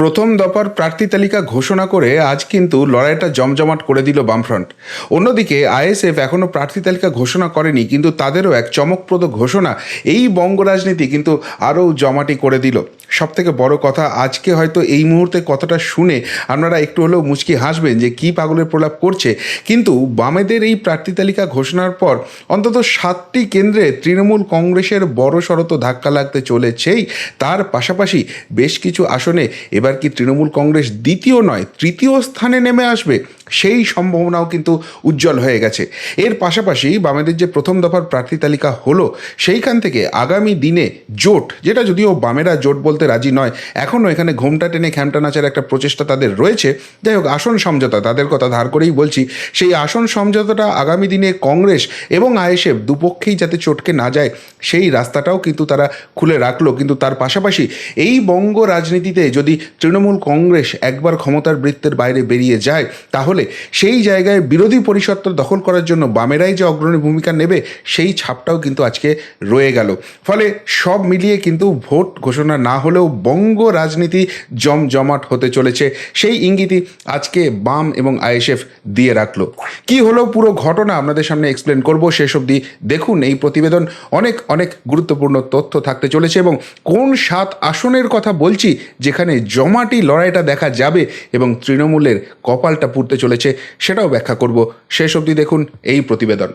প্রথম দফার প্রার্থী তালিকা ঘোষণা করে আজ কিন্তু লড়াইটা জমজমাট করে দিল বামফ্রন্ট। অন্যদিকে আইএসএফ এখনও প্রার্থী তালিকা ঘোষণা করেনি, কিন্তু তাদেরও এক চমকপ্রদ ঘোষণা, এই বঙ্গ রাজনীতি কিন্তু আরও জমাটি করে দিল। সব থেকে বড় কথা, আজকে হয়তো এই মুহূর্তে কথাটা শুনে আপনারা একটু হলেও মুচকি হাসবেন যে কী পাগলের প্রলাপ করছে। কিন্তু বামেদের এই প্রার্থী তালিকা ঘোষণার পর অন্তত সাতটি কেন্দ্রে তৃণমূল কংগ্রেসের বড় সড়ত ধাক্কা লাগতে চলেছেই। তার পাশাপাশি বেশ কিছু আসনে এবার কি তৃণমূল কংগ্রেস দ্বিতীয় নয়, তৃতীয় স্থানে নেমে আসবে, সেই সম্ভাবনাও কিন্তু উজ্জ্বল হয়ে গেছে। এর পাশাপাশি বামেদের যে প্রথম দফার প্রার্থী তালিকা হলো, সেইখান থেকে আগামী দিনে জোট, যেটা যদিও বামেরা জোট বলতে রাজি নয়। এখনও এখানে ঘোমটা টেনে খ্যামটা নাচার একটা প্রচেষ্টা তাদের রয়েছে। যাই হোক, আসন সমঝোতা, তাদের কথা ধার করেই বলছি। সেই আসন সমঝোতাটা আগামী দিনে কংগ্রেস এবং আইএসএফ দুপক্ষেই যাতে চটকে না যায়, সেই রাস্তাটাও কিন্তু তারা খুলে রাখল। কিন্তু তার পাশাপাশি এই বঙ্গ রাজনীতিতে যদি তৃণমূল কংগ্রেস একবার ক্ষমতার বৃত্তের বাইরে বেরিয়ে যায়, তাহলে সেই জায়গায় বিরোধী পরিষদটা দখল করার জন্য বামেরাই যে অগ্রণী ভূমিকা নেবে, সেই ছাপটাও কিন্তু আজকে রয়ে গেল। ফলে সব মিলিয়ে কিন্তু ভোট ঘোষণা না হলেও বঙ্গ রাজনীতি জমজমাট হতে চলেছে। সেই ইঙ্গিতই আজকে বাম এবং আইএসএফ দিয়ে রাখল। কি হলো পুরো ঘটনা আপনাদের সামনে এক্সপ্লেন করব, শেষ অবধি দেখুন এই প্রতিবেদন। অনেক অনেক গুরুত্বপূর্ণ তথ্য থাকতে চলেছে এবং কোন সাত আসনের কথা বলছি, যেখানে জমাটি লড়াইটা দেখা যাবে এবং তৃণমূলের কপালটা পুড়তে চলেছে, সেটাও ব্যাখ্যা করব। শেষ অবধি দেখুন এই প্রতিবেদন।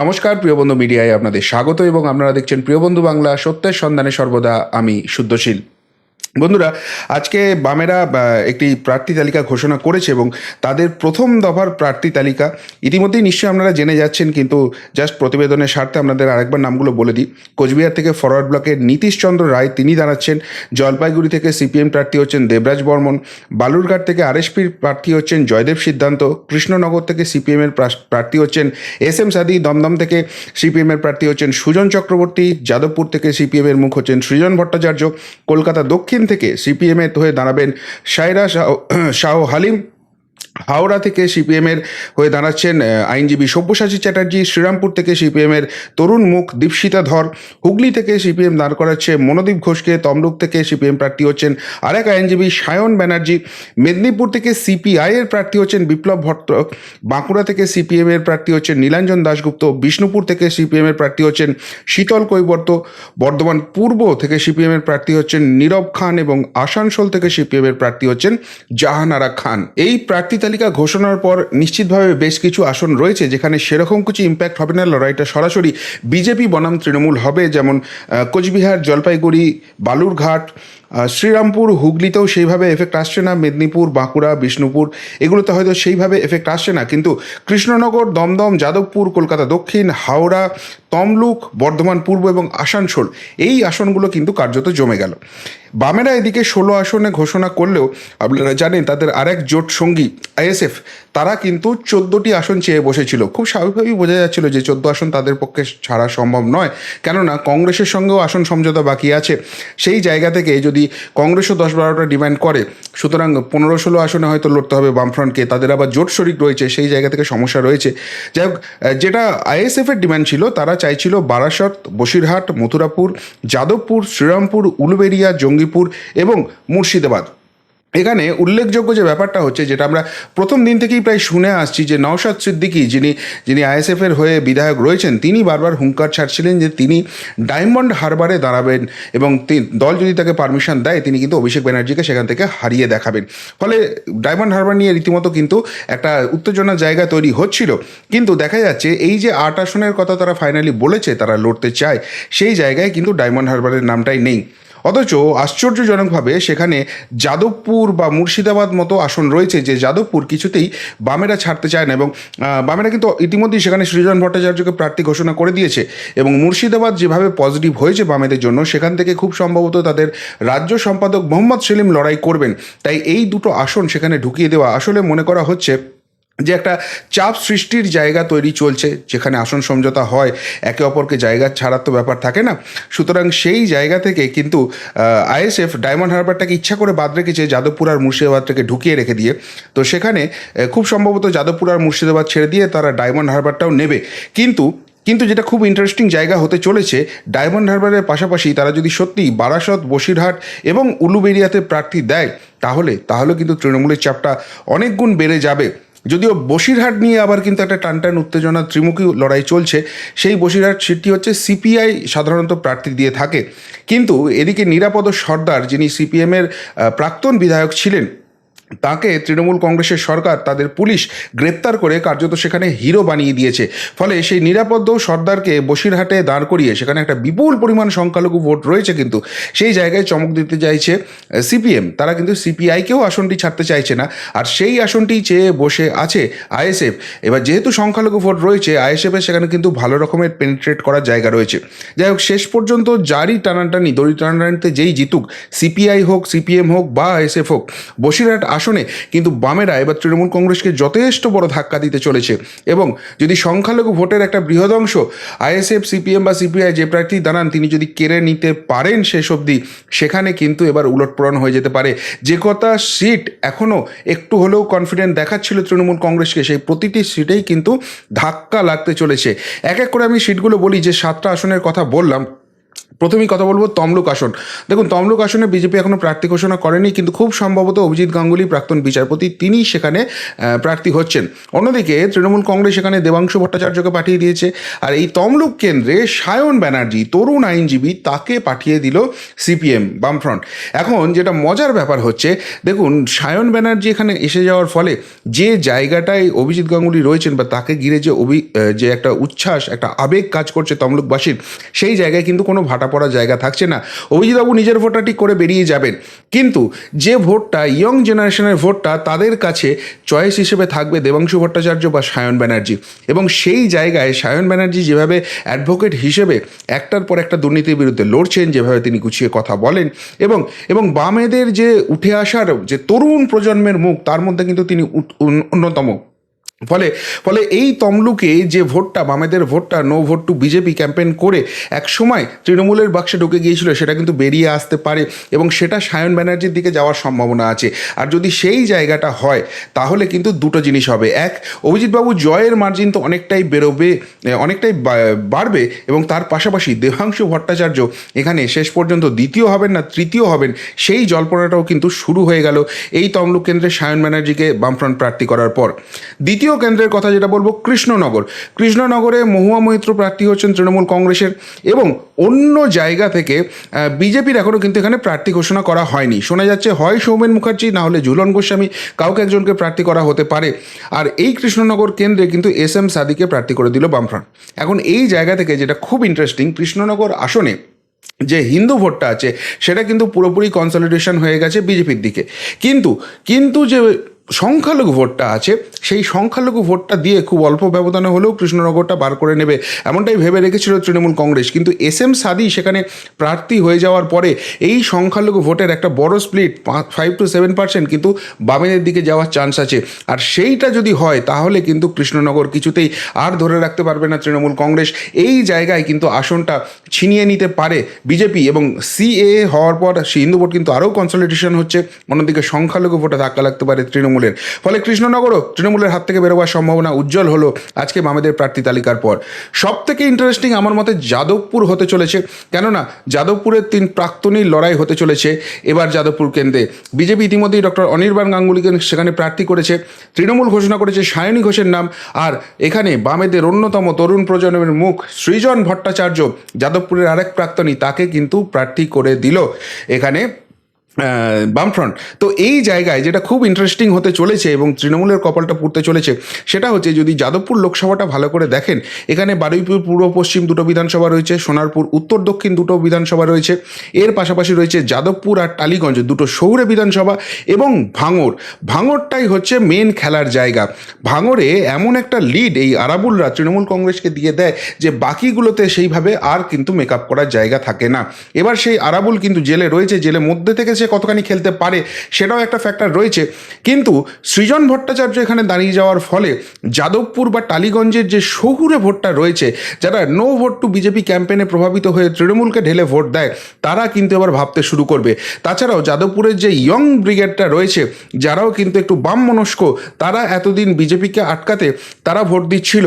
নমস্কার প্রিয়বন্ধু মিডিয়ায় আপনাদের স্বাগত এবং আপনারা দেখছেন প্রিয়বন্ধু বাংলা সত্যের সন্ধানে সর্বদা আমি শুদ্ধশীল। বন্ধুরা, আজকে বামেরা একটি প্রার্থী তালিকা ঘোষণা করেছে এবং তাদের প্রথম দফার প্রার্থী তালিকা। ইতিমধ্যেই নিশ্চয়ই আপনারা জেনে যাচ্ছেন, কিন্তু জাস্ট প্রতিবেদনের স্বার্থে আপনাদের আরেকবার নামগুলো বলে দিই। কোচবিহার থেকে ফরওয়ার্ড ব্লকের নীতিশচন্দ্র রায়, তিনি দাঁড়াচ্ছেন। জলপাইগুড়ি থেকে সিপিএম প্রার্থী হচ্ছেন দেবরাজ বর্মন। বালুরঘাট থেকে আরএসপির প্রার্থী হচ্ছেন জয়দেব সিদ্ধান্ত। কৃষ্ণনগর থেকে সিপিএমের প্রার্থী হচ্ছেন এস এম সাদি। দমদম থেকে সিপিএমের প্রার্থী হচ্ছেন সুজন চক্রবর্তী। যাদবপুর থেকে সিপিএমের মুখ হচ্ছেন সৃজন ভট্টাচার্য। কলকাতা দক্ষিণ থেকে সিপিএমের হয়ে দাঁড়াবেন সাইরা শাহ শাহ হালিম। হাওড়া থেকে সিপিএমের হয়ে দাঁড়াচ্ছেন আইনজীবী সব্যসাচী চ্যাটার্জি, শ্রীরামপুর থেকে সিপিএমের তরুণ মুখ দীপশিতা ধর, হুগলি থেকে সিপিএম দাঁড় করাচ্ছে মনোদীপ ঘোষকে, তমলুক থেকে সিপিএম প্রার্থী হচ্ছেন আরেক আইনজীবী সায়ন ব্যানার্জি, মেদিনীপুর থেকে সিপিআই এর প্রার্থী হচ্ছেন বিপ্লব ভট্ট, বাঁকুড়া থেকে সিপিএম এর প্রার্থী হচ্ছেন নীলাঞ্জন দাশগুপ্ত, বিষ্ণুপুর থেকে সিপিএম এর প্রার্থী হচ্ছেন শীতল কৈবর্ত, বর্ধমান পূর্ব থেকে সিপিএম এর প্রার্থী হচ্ছেন নীরব খান এবং আসানসোল থেকে সিপিএম এর প্রার্থী হচ্ছেন জাহানারা খান। এই প্রার্থী তালিকা ঘোষণার পর নিশ্চিতভাবে বেশ কিছু আসন রয়েছে যেখানে সেরকম কিছু ইম্প্যাক্ট হবে না। লড়াইটা সরাসরি বিজেপি বনাম তৃণমূল হবে, যেমন কোচবিহার, জলপাইগুড়ি, বালুরঘাট শ্রীরামপুর, হুগলিতেও সেইভাবে এফেক্ট আসছে না, মেদিনীপুর, বাঁকুড়া, বিষ্ণুপুর, এগুলোতে হয়তো সেইভাবে এফেক্ট আসছে না। কিন্তু কৃষ্ণনগর, দমদম, যাদবপুর, কলকাতা দক্ষিণ, হাওড়া, তমলুক, বর্ধমান পূর্ব এবং আসানসোল, এই আসনগুলো কিন্তু কার্যত জমে গেল। বামেরা এদিকে ষোলো আসনে ঘোষণা করলেও, আপনারা জানেন তাদের আরেক জোট সঙ্গী, আইএসএফ, তারা কিন্তু চোদ্দোটি আসন চেয়ে বসেছিল। খুব স্বাভাবিকভাবেই বোঝা যাচ্ছিল যে চোদ্দ আসন তাদের পক্ষে ছাড়া সম্ভব নয়। কেননা, কংগ্রেসের সঙ্গেও আসন সমঝোতা বাকি আছে। সেই জায়গা থেকে যদি কংগ্রেসও দশ বারোটা ডিমান্ড করে। সুতরাং পনেরো ষোলো আসনে হয়তো লড়তে হবে বামফ্রন্টকে। তাদের আবার জোট শরিক রয়েছে, সেই জায়গা থেকে সমস্যা রয়েছে। যাই হোক যেটা আইএসএফের ডিমান্ড ছিল, তারা চাইছিল বারাসত, বসিরহাট, মথুরাপুর, যাদবপুর, শ্রীরামপুর উলুবেরিয়া জঙ্গিপুর এবং মুর্শিদাবাদ। এখানে উল্লেখযোগ্য যে ব্যাপারটা হচ্ছে, যেটা আমরা প্রথম দিন থেকেই প্রায় শুনে আসছি যে নওশাদ সিদ্দিকী যিনি যিনি আইএসএফের হয়ে বিধায়ক রয়েছেন, তিনি বারবার হুঙ্কার ছাড়ছিলেন যে তিনি ডায়মন্ড হারবারে দাঁড়াবেন এবং দল যদি তাকে পারমিশন দেয়, তিনি কিন্তু অভিষেক ব্যানার্জিকে সেখান থেকে হারিয়ে দেখাবেন। ফলে ডায়মন্ড হারবার নিয়ে রীতিমতো কিন্তু একটা উত্তেজনার জায়গা তৈরি হচ্ছিল। কিন্তু দেখা যাচ্ছে, এই যে আট আসনের কথা তারা ফাইনালি বলেছে, তারা লড়তে চায়, সেই জায়গায় কিন্তু ডায়মন্ড হারবারের নামটাই নেই। অথচ আশ্চর্যজনকভাবে সেখানে যাদবপুর বা মুর্শিদাবাদ মতো আসন রয়েছে যে যাদবপুর কিছুতেই বামেরা ছাড়তে চায় না এবং বামেরা কিন্তু ইতিমধ্যেই সেখানে সৃজন ভট্টাচার্যকে প্রার্থী ঘোষণা করে দিয়েছে এবং মুর্শিদাবাদ যেভাবে পজিটিভ হয়েছে বামেদের জন্য, সেখান থেকে খুব সম্ভবত তাদের রাজ্য সম্পাদক মোহাম্মদ সেলিম লড়াই করবেন। তাই এই দুটো আসন সেখানে ঢুকিয়ে দেওয়া, আসলে মনে করা হচ্ছে যে একটা চাপ সৃষ্টির জায়গা তৈরি চলছে, যেখানে আসন সমঝোতা হয়, একে অপরকে জায়গা ছাড়ার তো ব্যাপার থাকে না। সুতরাং সেই জায়গা থেকে কিন্তু আইএসএফ ডায়মন্ড হারবারটাকে ইচ্ছা করে বাদ রেখেছে যাদবপুর আর মুর্শিদাবাদটাকে ঢুকিয়ে রেখে দিয়ে। তো সেখানে খুব সম্ভবত যাদবপুর আর মুর্শিদাবাদ ছেড়ে দিয়ে তারা ডায়মন্ড হারবারটাও নেবে। কিন্তু কিন্তু যেটা খুব ইন্টারেস্টিং জায়গা হতে চলেছে, ডায়মন্ড হারবারের পাশাপাশি তারা যদি সত্যি বারাসত, বসিরহাট এবং উলুবেরিয়াতে প্রার্থী দেয়, তাহলে তাহলে কিন্তু তৃণমূলের চাপটা অনেক গুণ বেড়ে যাবে। যদিও বসিরহাট নিয়ে আবার কিন্তু একটা টানটান উত্তেজনা ত্রিমুখী লড়াই চলছে, সেই বসিরহাট সিটটি হচ্ছে সিপিআই সাধারণত প্রার্থী দিয়ে থাকে। কিন্তু এদিকে নিরাপদ সর্দার যিনি সিপিএমের প্রাক্তন বিধায়ক ছিলেন তাকে তৃণমূল কংগ্রেসের সরকার, তাদের পুলিশ গ্রেপ্তার করে কার্যত সেখানে হিরো বানিয়ে দিয়েছে। ফলে সেই নিরাপদ সর্দারকে বসিরহাটে দাঁড় করিয়ে সেখানে একটা বিপুল পরিমাণ সংখ্যালঘু ভোট রয়েছে কিন্তু সেই জায়গায় চমক দিতে চাইছে সিপিএম। তারা কিন্তু সিপিআইকেও আসনটি ছাড়তে চাইছে না। আর সেই আসনটি চেয়ে বসে আছে আইএসএফ। এবার যেহেতু সংখ্যালঘু ভোট রয়েছে, আইএসএফের সেখানে কিন্তু ভালো রকমের পেনিট্রেট করার জায়গা রয়েছে। যাই হোক, শেষ পর্যন্ত যারই টানাটানি, দড়ি টানাটানিতে যেই জিতুক, সিপিআই হোক, সিপিএম হোক বা আইএসএফ হোক, বসিরহাট আসনে, কিন্তু বামেরা এবার তৃণমূল কংগ্রেসকে যথেষ্ট বড় ধাক্কা দিতে চলেছে। এবং যদি সংখ্যালঘু ভোটের একটা বৃহৎ অংশ, আইএসএফ, সিপিএম বা সিপিআই যে প্রার্থী দাঁড়ান, তিনি যদি কেড়ে নিতে পারেন শেষ অবধি, সেখানে কিন্তু এবার উলটপ্রণ হয়ে যেতে পারে। যে কথা সিট এখনও একটু হলেও কনফিডেন্ট দেখাচ্ছিল তৃণমূল কংগ্রেসকে, সেই প্রতিটি সিটেই কিন্তু ধাক্কা লাগতে চলেছে। এক এক করে আমি সিটগুলো বলি, যে সাতটা আসনের কথা বললাম প্রথমেই কথা বলব তমলুক আসন। দেখুন, তমলুক আসনে বিজেপি এখনও প্রার্থী ঘোষণা করেনি, কিন্তু খুব সম্ভবত অভিজিৎ গাঙ্গুলি, প্রাক্তন বিচারপতি, তিনি সেখানে প্রার্থী হচ্ছেন। অন্যদিকে তৃণমূল কংগ্রেস সেখানে দেবাংশু ভট্টাচার্যকে পাঠিয়ে দিয়েছে, আর এই তমলুক কেন্দ্রে সায়ন ব্যানার্জি, তরুণ আইনজীবী, তাকে পাঠিয়ে দিল সিপিএম বামফ্রন্ট। এখন যেটা মজার ব্যাপার হচ্ছে, দেখুন, সায়ন ব্যানার্জি এখানে এসে যাওয়ার ফলে যে জায়গাটায় অভিজিৎ গাঙ্গুলি রয়েছেন বা তাকে ঘিরে যে অভি যে একটা উচ্ছ্বাস, একটা আবেগ কাজ করছে তমলুকবাসীর, সেই জায়গায় কিন্তু কোনো ভাটা পড়া জায়গা থাকছে না। অভিজিৎবাবু নিজের ভোটারটি করে বেরিয়ে যাবেন। কিন্তু যে ভোটটা ইয়ং জেনারেশনের ভোটটা, তাদের কাছে চয়েস হিসেবে থাকবে দেবাংশু ভট্টাচার্য বা সায়ন ব্যানার্জি। এবং সেই জায়গায় সায়ন ব্যানার্জি যেভাবে অ্যাডভোকেট হিসেবে একটার পর একটা দুর্নীতির বিরুদ্ধে লড়ছেন, যেভাবে তিনি গুছিয়ে কথা বলেন এবং এবং বামেদের যে উঠে আসার যে তরুণ প্রজন্মের মুখ, তার মধ্যে কিন্তু তিনি অন্যতম। ফলে ফলে এই তমলুকে যে ভোটটা, বামেদের ভোটটা, no vote to BJP campaign করে এক সময় তৃণমূলের বাক্সে ঢুকে গিয়েছিল, সেটা কিন্তু বেরিয়ে আসতে পারে এবং সেটা সায়ন ব্যানার্জির দিকে যাওয়ার সম্ভাবনা আছে। আর যদি সেই জায়গাটা হয়, তাহলে কিন্তু দুটো জিনিস হবে। এক, অভিজিৎবাবু জয়ের মার্জিন তো অনেকটাই বেরোবে অনেকটাই বাড়বে এবং তার পাশাপাশি দেবাংশু ভট্টাচার্য এখানে শেষ পর্যন্ত দ্বিতীয় হবেন না তৃতীয় হবেন, সেই জল্পনাটাও কিন্তু শুরু হয়ে গেল এই তমলুক কেন্দ্রে সায়ন ব্যানার্জিকে বামফ্রন্ট প্রার্থী করার পর। দ্বিতীয় কেন্দ্রের কথা যেটা বলব, কৃষ্ণনগর। কৃষ্ণনগরে মহুয়া মৈত্র প্রার্থী হচ্ছেন তৃণমূল কংগ্রেসের এবং অন্য জায়গা থেকে বিজেপির এখনও কিন্তু এখানে প্রার্থী ঘোষণা করা হয়নি। শোনা যাচ্ছে, হয় সৌমেন মুখার্জি, না হলে ঝুলন গোস্বামী, কাউকে একজনকে প্রার্থী করা হতে পারে। আর এই কৃষ্ণনগর কেন্দ্রে কিন্তু এস এম সাদিকে প্রার্থী করে দিল বামফ্রন্ট। এখন এই জায়গা থেকে যেটা খুব ইন্টারেস্টিং কৃষ্ণনগর আসনে যে হিন্দু ভোটটা আছে, সেটা কিন্তু পুরোপুরি কনসলিডেশন হয়ে গেছে বিজেপির দিকে। কিন্তু কিন্তু যে সংখ্যালঘু ভোটটা আছে, সেই সংখ্যালঘু ভোটটা দিয়ে খুব অল্প ব্যবধানে হলেও কৃষ্ণনগরটা বার করে নেবে, এমনটাই ভেবে রেখেছিল তৃণমূল কংগ্রেস। কিন্তু এস এম সাদি সেখানে প্রার্থী হয়ে যাওয়ার পরে এই সংখ্যালঘু ভোটের একটা বড় split five to seven percent কিন্তু বামেদের দিকে যাওয়ার চান্স আছে। আর সেইটা যদি হয়, তাহলে কিন্তু কৃষ্ণনগর কিছুতেই আর ধরে রাখতে পারবে না তৃণমূল কংগ্রেস। এই জায়গায় কিন্তু আসনটা ছিনিয়ে নিতে পারে বিজেপি এবং সিএ হওয়ার পর হিন্দু ভোট কিন্তু আরও কনসলিটেশন হচ্ছে, অন্যদিকে সংখ্যালঘু ভোটে ধাক্কা লাগতে পারে তৃণমূলের। ফলে কৃষ্ণনগরও তৃণমূলের হাত থেকে বেরোবার সম্ভাবনা উজ্জ্বল হলো আজকে বামেদের প্রার্থী তালিকার পর। সব থেকে ইন্টারেস্টিং আমার মতে যাদবপুর হতে চলেছে। কেননা, যাদবপুরের তিন প্রাক্তনীর লড়াই হতে চলেছে এবার যাদবপুর কেন্দ্রে। বিজেপি ইতিমধ্যেই ডক্টর অনির্বাণ গাঙ্গুলিকে সেখানে প্রার্থী করেছে। তৃণমূল ঘোষণা করেছে সায়নী ঘোষের নাম। আর এখানে বামেদের অন্যতম তরুণ প্রজন্মের মুখ সৃজন ভট্টাচার্য যাদবপুরের আরেক প্রাক্তনী, তাকে কিন্তু প্রার্থী করে দিল। এখানে বামফ্রন্ট। তো এই জায়গায় যেটা খুব ইন্টারেস্টিং হতে চলেছে এবং তৃণমূলের কপালটা পুড়তে চলেছে, সেটা হচ্ছে যদি যাদবপুর লোকসভাটা ভালো করে দেখেন, এখানে বারুইপুর পূর্ব পশ্চিম দুটো বিধানসভা রয়েছে, সোনারপুর উত্তর দক্ষিণ দুটো বিধানসভা রয়েছে, এর পাশাপাশি রয়েছে যাদবপুর আর টালিগঞ্জ দুটো শহুরে বিধানসভা এবং ভাঙড়। ভাঙড়টাই হচ্ছে মেন খেলার জায়গা। ভাঙড়ে এমন একটা লিড এই আরাবুলরা তৃণমূল কংগ্রেসকে দিয়ে দেয় যে বাকিগুলোতে সেইভাবে আর কিন্তু মেকআপ করার জায়গা থাকে না। এবার সেই আরাবুল কিন্তু জেলে রয়েছে, জেলে মধ্যে থেকে সে কতখানি খেলতে পারে সেটাও একটা ফ্যাক্টর রয়েছে। কিন্তু সৃজন ভট্টাচার্য এখানে দাঁড়িয়ে যাওয়ার ফলে যাদবপুর বা টালিগঞ্জের যে শহুরে ভোটটা রয়েছে, যারা নো ভোট টু বিজেপি ক্যাম্পেনে প্রভাবিত হয়ে তৃণমূলকে ঢেলে ভোট দেয়, তারা কিন্তু এবার ভাবতে শুরু করবে। তাছাড়াও যাদবপুরের যে ইয়ং ব্রিগেডটা রয়েছে, যারাও কিন্তু একটু বাম মনস্ক তারা এতদিন বিজেপিকে আটকাতে তারা ভোট দিচ্ছিল।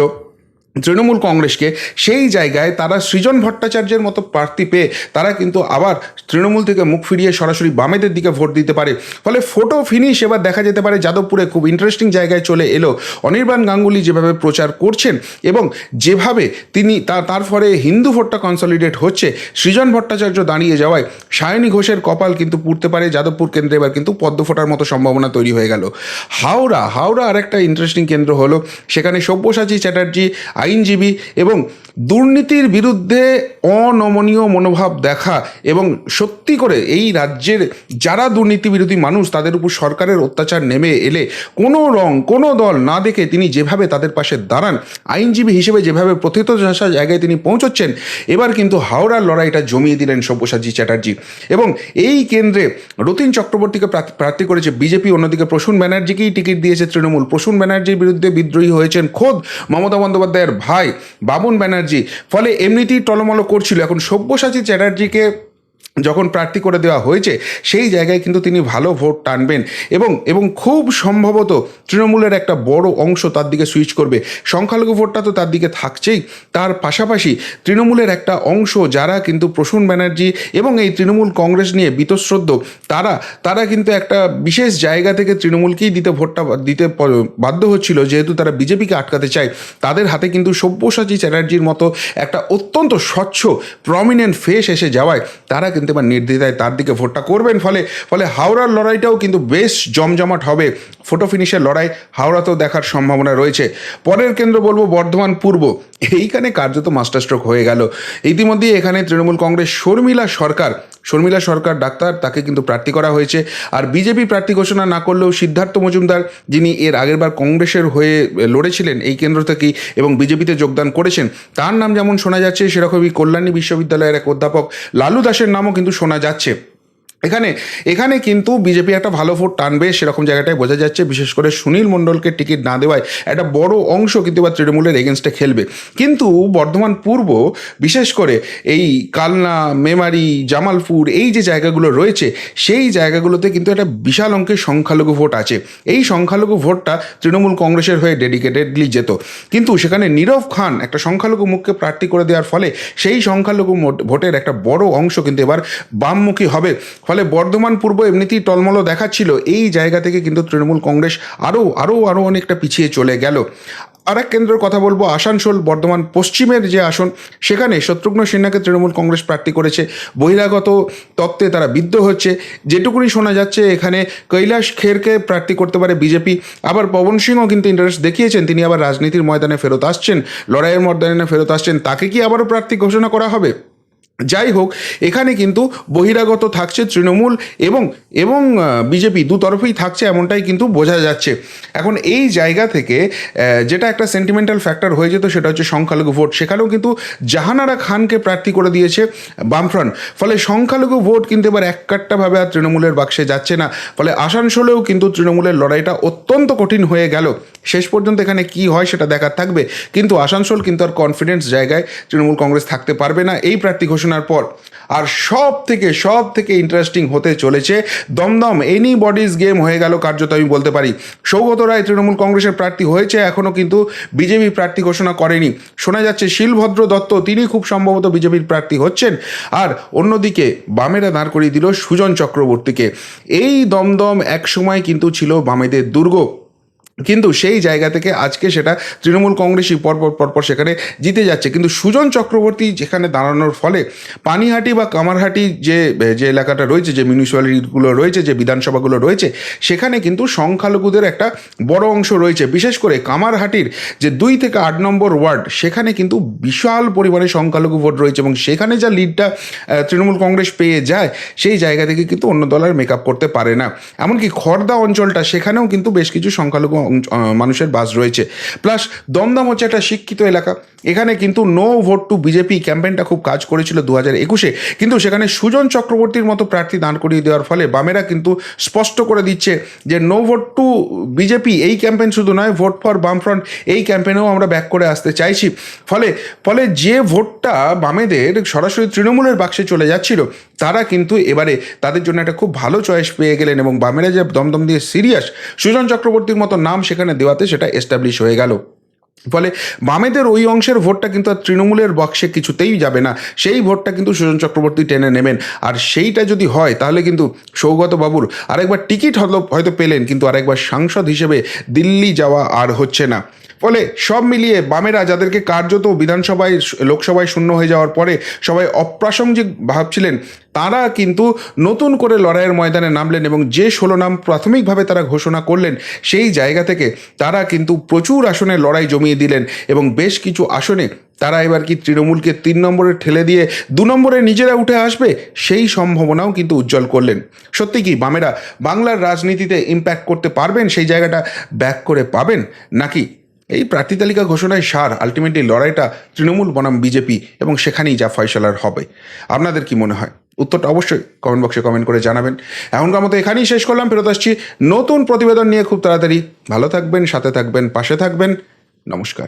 তৃণমূল কংগ্রেসকে সেই জায়গায় তারা সৃজন ভট্টাচার্যের মতো প্রার্থী পেয়ে তারা কিন্তু আবার তৃণমূল থেকে মুখ ফিরিয়ে সরাসরি বামেদের দিকে ভোট দিতে পারে। ফলে ফোটো ফিনিশ এবার দেখা যেতে পারে যাদবপুরে খুব ইন্টারেস্টিং জায়গায় চলে এলো। অনির্বাণ গাঙ্গুলি যেভাবে প্রচার করছেন এবং যেভাবে তিনি তা, তার ফলে হিন্দু ভোটটা কনসলিডেট হচ্ছে, সৃজন ভট্টাচার্য দাঁড়িয়ে যাওয়ায় সায়নী ঘোষের কপাল কিন্তু পুড়তে পারে যাদবপুর কেন্দ্রে। এবার কিন্তু পদ্ম ফোটার মতো সম্ভাবনা তৈরি হয়ে গেল। হাওড়া হাওড়া আরেকটা ইন্টারেস্টিং কেন্দ্র হলো। সেখানে সব্যসাচী চ্যাটার্জি আইনজীবী এবং দুর্নীতির বিরুদ্ধে অনমনীয় মনোভাব দেখা এবং সত্যি করে এই রাজ্যের যারা দুর্নীতি বিরোধী মানুষ, তাদের উপর সরকারের অত্যাচার নেমে এলে কোনো রং, কোনো দল না দেখে তিনি যেভাবে তাদের পাশে দাঁড়ান, আইনজীবী হিসেবে যেভাবে প্রথিত ভাষা জায়গায় তিনি পৌঁছচ্ছেন, এবার কিন্তু হাওড়ার লড়াইটা জমিয়ে দিলেন সব্যসাচী চ্যাটার্জি এবং এই কেন্দ্রে রতিন চক্রবর্তীকে প্রার্থী- করেছে বিজেপি, অন্যদিকে প্রসূন ব্যানার্জিকেই টিকিট দিয়েছে তৃণমূল। প্রসূন ব্যানার্জির বিরুদ্ধে বিদ্রোহী হয়েছেন খোদ মমতা বন্দ্যোপাধ্যায়ের ভাই বাবন ব্যানার্জি। ফলে এমনিতেই টলমলো করছিল। এখন সব্যসাচী চ্যাটার্জিকে যখন প্রার্থী করে দেওয়া হয়েছে, সেই জায়গায় কিন্তু তিনি ভালো ভোট টানবেন এবং এবং খুব সম্ভবত তৃণমূলের একটা বড় অংশ তার দিকে সুইচ করবে। সংখ্যালঘু ভোটটা তো তার দিকে থাকছেই। তার পাশাপাশি তৃণমূলের একটা অংশ যারা কিন্তু প্রসূন ব্যানার্জি এবং এই তৃণমূল কংগ্রেস নিয়ে বীতশ্রদ্ধ, তারা তারা কিন্তু একটা বিশেষ জায়গা থেকে তৃণমূলকেই দিতে ভোটটা, দিতে বাধ্য হচ্ছিল। যেহেতু তারা বিজেপিকে আটকাতে চায়, তাদের হাতে কিন্তু সব্যসাচী চ্যাটার্জির মতো একটা অত্যন্ত স্বচ্ছ প্রমিনেন্ট ফেস এসে যাওয়ায় তারা কিন্তু এবার নির্দ্বিধায় তার দিকে ভোটটা করবেন। ফলে ফলে হাওড়ার লড়াইটাও কিন্তু বেশ জমজমাট হবে। ফোটো ফিনিশের লড়াই হাওড়াতেও দেখার সম্ভাবনা রয়েছে। পরের কেন্দ্র বলব বর্ধমান পূর্ব। এইখানে কার্যত মাস্টারস্ট্রোক হয়ে গেল। ইতিমধ্যেই এখানে তৃণমূল কংগ্রেস, শর্মিলা সরকার শর্মিলা সরকার ডাক্তার, তাকে কিন্তু প্রার্থী করা হয়েছে। আর বিজেপি প্রার্থী ঘোষণা না করলেও সিদ্ধার্থ মজুমদার, যিনি এর আগেরবার কংগ্রেসের হয়ে লড়েছিলেন এই কেন্দ্র থেকেই এবং বিজেপিতে যোগদান করেছেন, তার নাম যেমন শোনা যাচ্ছে, সেরকমই কল্যাণী বিশ্ববিদ্যালয়ের এক অধ্যাপক লালু দাসের নামও কিন্তু শোনা যাচ্ছে। এখানে এখানে কিন্তু বিজেপি একটা ভালো ভোট টানবে সেরকম জায়গাটায় বোঝা যাচ্ছে। বিশেষ করে সুনীল মণ্ডলকে টিকিট না দেওয়ায় একটা বড় অংশ কিন্তু এবার তৃণমূলের এগেনস্টে খেলবে। কিন্তু বর্ধমান পূর্ব, বিশেষ করে এই কালনা, মেমারি, জামালপুর এই যে জায়গাগুলো রয়েছে, সেই জায়গাগুলোতে কিন্তু একটা বিশাল অঙ্কের সংখ্যালঘু ভোট আছে। এই সংখ্যালঘু ভোটটা তৃণমূল কংগ্রেসের হয়ে ডেডিকেটেডলি যেত। কিন্তু সেখানে নীরব খান একটা সংখ্যালঘু মুখকে প্রার্থী করে দেওয়ার ফলে সেই সংখ্যালঘু ভোটের একটা বড় অংশ কিন্তু এবার বামমুখী হবে। ফলে বর্ধমান পূর্ব এমনিতেই টলমলো দেখাচ্ছিল। এই জায়গা থেকে কিন্তু তৃণমূল কংগ্রেস আরও আরও আরও অনেকটা পিছিয়ে চলে গেল। আর এক কেন্দ্রের কথা বলব, আসানসোল, বর্ধমান পশ্চিমের যে আসন, সেখানে শত্রুঘ্ন সিনহাকে তৃণমূল কংগ্রেস প্রার্থী করেছে। বহিরাগত তত্ত্বে তারা বিদ্ধ হচ্ছে। যেটুকুনি শোনা যাচ্ছে, এখানে কৈলাস খেরকে প্রার্থী করতে পারে বিজেপি। আবার পবন সিংও কিন্তু ইন্টারেস্ট দেখিয়েছেন, তিনি আবার রাজনীতির ময়দানে ফেরত আসছেন, লড়াইয়ের ময়দানে ফেরত আসছেন। তাকে কি আবারও প্রার্থী ঘোষণা করা হবে? যাই হোক এখানে কিন্তু বহিরাগত থাকছে তৃণমূল এবং এবং বিজেপি দু তরফেই থাকছে এমনটাই কিন্তু বোঝা যাচ্ছে। এখন এই জায়গা থেকে যেটা একটা সেন্টিমেন্টাল ফ্যাক্টর হয়ে যেত সেটা হচ্ছে সংখ্যালঘু ভোট। সেখানেও কিন্তু জাহানারা খানকে প্রার্থী করে দিয়েছে বামফ্রন্ট। ফলে সংখ্যালঘু ভোট কিন্তু এবার এককাট্টাভাবে আর তৃণমূলের বাক্সে যাচ্ছে না। ফলে আসানসোলেও কিন্তু তৃণমূলের লড়াইটা অত্যন্ত কঠিন হয়ে গেল। শেষ পর্যন্ত এখানে কি হয় সেটা দেখার থাকবে। কিন্তু আসানসোল কিন্তু আর কনফিডেন্স জায়গায় তৃণমূল কংগ্রেস থাকতে পারবে না। এই প্রার্থী ঘোষণার পর আর সব থেকে সব থেকে ইন্টারেস্টিং হতে চলেছে দমদম এনি বডিজ গেম হয়ে গেল কার্যত, আমি বলতে পারি। সৌগত রায় তৃণমূল কংগ্রেসের প্রার্থী হয়েছে এখনও কিন্তু বিজেপি প্রার্থী ঘোষণা করেনি। শোনা যাচ্ছে শিলভদ্র দত্ত, তিনি খুব সম্ভবত বিজেপির প্রার্থী হচ্ছেন। আর অন্যদিকে বামেরা দাঁড় করিয়ে দিল সুজন চক্রবর্তীকে। এই দমদম এক সময় কিন্তু ছিল বামেদের দুর্গ। কিন্তু সেই জায়গা থেকে আজকে সেটা তৃণমূল কংগ্রেসই পরপর পরপর সেখানে জিতে যাচ্ছে। কিন্তু সুজন চক্রবর্তী যেখানে দাঁড়ানোর ফলে পানিহাটি বা কামারহাটি যে যে এলাকাটা রয়েছে, যে মিউনিসিপ্যালিটিগুলো রয়েছে, যে বিধানসভাগুলো রয়েছে, সেখানে কিন্তু সংখ্যালঘুদের একটা বড় অংশ রয়েছে। বিশেষ করে কামারহাটির যে দুই থেকে আট নম্বর ওয়ার্ড, সেখানে কিন্তু বিশাল পরিমাণে সংখ্যালঘু ভোট রয়েছে এবং সেখানে যা লিডটা তৃণমূল কংগ্রেস পেয়ে যায়, সেই জায়গা থেকে কিন্তু অন্য দল আর মেকআপ করতে পারে না। এমনকি খর্দা অঞ্চলটা, সেখানেও কিন্তু বেশ কিছু সংখ্যালঘু মানুষের বাস রয়েছে। প্লাস দমদম হচ্ছে একটা শিক্ষিত এলাকা। এখানে কিন্তু নো ভোট টু বিজেপি ক্যাম্পেইনটা খুব কাজ করেছিল দু হাজার একুশে। কিন্তু সেখানে সুজন চক্রবর্তীর মতো প্রার্থী দান করিয়ে দেওয়ার ফলে বামেরা কিন্তু স্পষ্ট করে দিচ্ছে যে নো ভোট টু বিজেপি এই ক্যাম্পেইন শুধু নয় ভোট ফর বামফ্রন্ট এই ক্যাম্পেইনেও আমরা ব্যাক করে আসতে চাইছি। ফলে ফলে যে ভোটটা বামেদের সরাসরি তৃণমূলের বাক্সে চলে যাচ্ছিল তারা কিন্তু এবারে তাদের জন্য একটা খুব ভালো চয়েস পেয়ে গেলেন এবং বামেরা যে দমদম দিয়ে সিরিয়াস সুজন চক্রবর্তীর মতো নাম সেখানে দেওয়াতে সেটা এস্টাবলিশ হয়ে গেল। ফলে বামেদের ওই অংশের ভোটটা কিন্তু আর তৃণমূলের বক্সে কিছুতেই যাবে না। সেই ভোটটা কিন্তু সুজন চক্রবর্তী টেনে নেবেন। আর সেইটা যদি হয়, তাহলে কিন্তু সৌগত বাবুর আরেকবার টিকিট হয়তো হয়তো পেলেন, কিন্তু আরেকবার সাংসদ হিসেবে দিল্লি যাওয়া আর হচ্ছে না। ফলে সব মিলিয়ে বামেরা যাদেরকে কার্যত বিধানসভায়, লোকসভায় শূন্য হয়ে যাওয়ার পরে সবাই অপ্রাসঙ্গিক ভাবছিলেন, তারা কিন্তু নতুন করে লড়াইয়ের ময়দানে নামলেন এবং যে ষোলো নাম প্রাথমিকভাবে তারা ঘোষণা করলেন, সেই জায়গা থেকে তারা কিন্তু প্রচুর আসনে লড়াই জমিয়ে দিলেন এবং বেশ কিছু আসনে তারা এবার কি তৃণমূলকে তিন নম্বরে ঠেলে দিয়ে দু নম্বরে নিজেরা উঠে আসবে, সেই সম্ভাবনাও কিন্তু উজ্জ্বল করলেন। সত্যি কি বামেরা বাংলার রাজনীতিতে ইম্প্যাক্ট করতে পারবেন? সেই জায়গাটা ব্যাক করে পাবেন? নাকি এই প্রার্থী তালিকা ঘোষণায় সার আলটিমেটলি লড়াইটা তৃণমূল বনাম বিজেপি এবং সেখানেই যা ফয়সলার হবে। আপনাদের কি মনে হয়? উত্তরটা অবশ্যই কমেন্ট বক্সে কমেন্ট করে জানাবেন। এখনকার মতো এখানেই শেষ করলাম, ফেরত আসছি নতুন প্রতিবেদন নিয়ে খুব তাড়াতাড়ি। ভালো থাকবেন, সাথে থাকবেন, পাশে থাকবেন। নমস্কার।